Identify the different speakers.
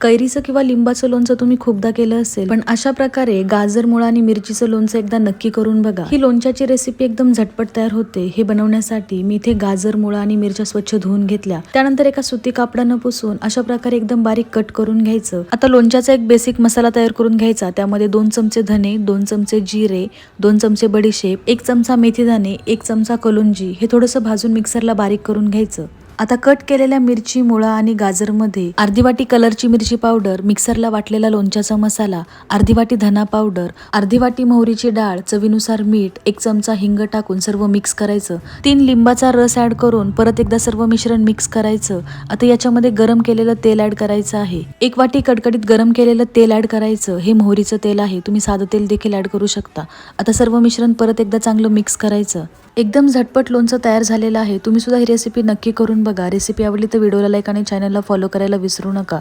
Speaker 1: कैरीचं किंवा लिंबाचं लोणचं तुम्ही खूपदा केलं असेल पण अशा प्रकारे गाजर मुळा आणि मिरचीचं लोणचं एकदा नक्की करून बघा. ही लोणच्याची रेसिपी एकदम झटपट तयार होते. हे बनवण्यासाठी मी इथे गाजर मुळा आणि मिरच्या स्वच्छ धुवून घेतल्या. त्यानंतर एका सुती कापडानं पुसून अशा प्रकारे एकदम बारीक कट करून घ्यायचं. आता लोणच्याचा एक बेसिक मसाला तयार करून घ्यायचा. त्यामध्ये दोन चमचे धने दोन चमचे जिरे दोन चमचे बडीशेप एक चमचा मेथी दाणे एक चमचा कलुंजी हे थोडंसं भाजून मिक्सरला बारीक करून घ्यायचं. आता कट केलेल्या मिरची मुळा आणि गाजरमध्ये अर्धी वाटी कलरची मिरची पावडर मिक्सरला वाटलेला लोणच्याचा मसाला अर्धी वाटी धना पावडर अर्धी वाटी मोहरीची डाळ चवीनुसार मीठ एक चमचा हिंग टाकून सर्व मिक्स करायचं. तीन लिंबाचा रस ऍड करून परत एकदा सर्व मिश्रण मिक्स करायचं. आता याच्यामध्ये गरम केलेलं तेल ऍड करायचं आहे. एक वाटी कडकडीत गरम केलेलं तेल ऍड करायचं. हे मोहरीचं तेल आहे. तुम्ही साधं तेल देखील ऍड करू शकता. आता सर्व मिश्रण परत एकदा चांगलं मिक्स करायचं. एकदम झटपट लोणचं तयार झालेलं आहे. तुम्ही सुद्धा ही रेसिपी नक्की करून बघा. रेसिपी आवडली तर व्हिडिओला लाईक आणि चॅनलला फॉलो करायला विसरू नका.